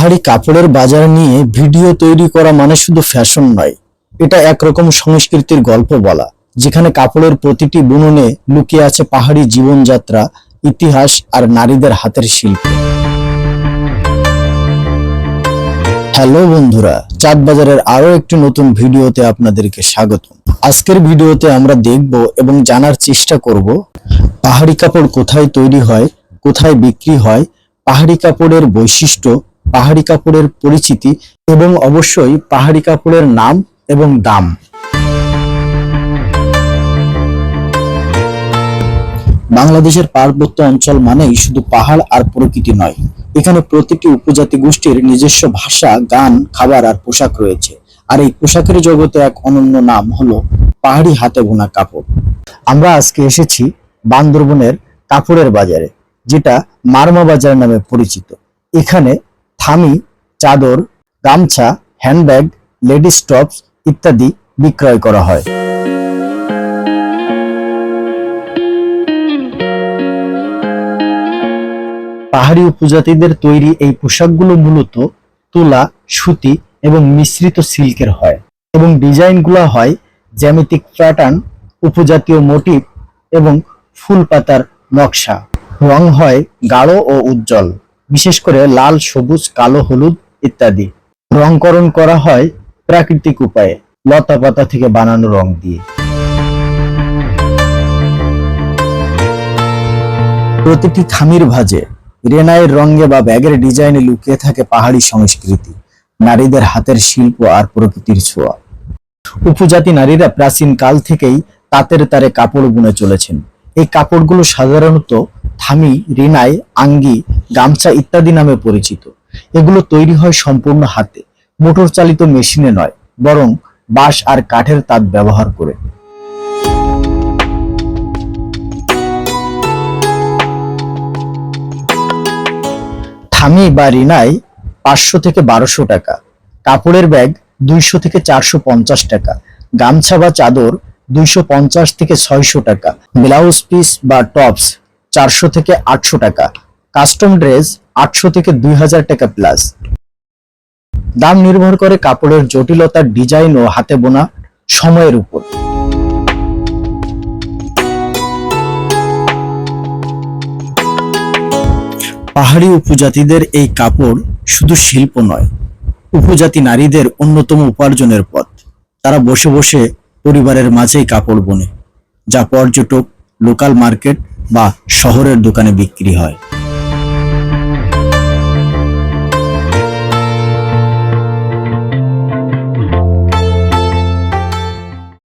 পাহাড়ি কাপড়ের বাজার নিয়ে ভিডিও তৈরি করা মানে শুধু ফ্যাশন নয়, এটা একরকম সংস্কৃতির গল্প বলা, যেখানে কাপড়ের প্রতিটি বুননে লুকিয়ে আছে পাহাড়ি জীবনযাত্রা, ইতিহাস আর নারীদের হাতের শিল্প। হ্যালো বন্ধুরা চাঁদ বাজারের আরও একটি নতুন ভিডিওতে আপনাদেরকে স্বাগত আজকের ভিডিওতে আমরা দেখব এবং জানার চেষ্টা করব, পাহাড়ি কাপড় কোথায় তৈরি হয়, কোথায় বিক্রি হয়, পাহাড়ি কাপড়ের বৈশিষ্ট্য পাহাড়ি কাপড়ের পরিচিতি এবং অবশ্যই পাহাড়ি কাপড়ের নাম এবং দাম। বাংলাদেশের পার্বত্য অঞ্চল মানেই শুধু পাহাড় আর প্রকৃতি নয়, এখানে প্রতিটি উপজাতি গোষ্ঠীর নিজস্ব ভাষা, গান, খাবার আর পোশাক রয়েছে। আর এই পোশাকের জগতে এক অনন্য নাম হলো পাহাড়ি হাতে বোনা কাপড়। আমরা আজকে এসেছি বান্দরবনের কাপড়ের বাজারে, যেটা মারমা বাজার নামে পরিচিত। এখানে থামি, চাদর, গামছা, হ্যান্ডব্যাগ, লেডিস টপস ইত্যাদি বিক্রয় করা হয়। পাহাড়ি উপজাতিদের তৈরি এই পোশাকগুলো মূলত তুলা, সুতি এবং মিশ্রিত সিল্কের হয় এবং ডিজাইনগুলো হয় জ্যামিতিক প্যাটার্ন, উপজাতীয় মোটিভ এবং ফুল পাতার নকশা। রং হয় গাঢ় ও উজ্জ্বল। বিশেষ করে লাল, সবুজ, কালো, হলুদ ইত্যাদি। রংকরণ করা হয় প্রাকৃতিক উপায়ে, লতা পাতা থেকে বানানো রং দিয়ে। প্রতিটি খামির ভাজে রেনাইয়ের রঙে বা ব্যাগের ডিজাইনে লুকিয়ে থাকে পাহাড়ি সংস্কৃতি, নারীদের হাতের শিল্প আর প্রকৃতির ছোঁয়া। উপজাতি নারীরা প্রাচীন কাল থেকেই তাঁতের তারে কাপড় বুনে চলেছেন। এই কাপড়গুলো সাধারণত থামি, রিনাই, আঙ্গি গামছা ইত্যাদি নামে পরিচিত। এগুলো তৈরি হয় সম্পূর্ণ হাতে মোটর চালিত মেশিনে নয়, বরং বাঁশ আর কাঠের তাঁত ব্যবহার করে। থামি বা রিনাই পাঁচশো থেকে বারোশো টাকা, কাপড়ের ব্যাগ দুইশো থেকে চারশো পঞ্চাশ টাকা, গামছা বা চাদর দুইশো পঞ্চাশ থেকে ছয়শো টাকা, ব্লাউজ পিস বা টপস চারশো থেকে আটশো টাকা কাস্টম ড্রেস আটশো থেকে দুই হাজার টাকা প্লাস দাম নির্ভর করে কাপড়ের জটিলতার ডিজাইন ও হাতে বোনা সময়ের উপর। পাহাড়ি উপজাতিদের এই কাপড় শুধু শিল্প নয়, উপজাতি নারীদের অন্যতম উপার্জনের পথ। তারা বসে বসে পরিবারের মাঝেই কাপড় বোনে, যা পর্যটক লোকাল মার্কেট বা শহরের দোকানে বিক্রি হয়।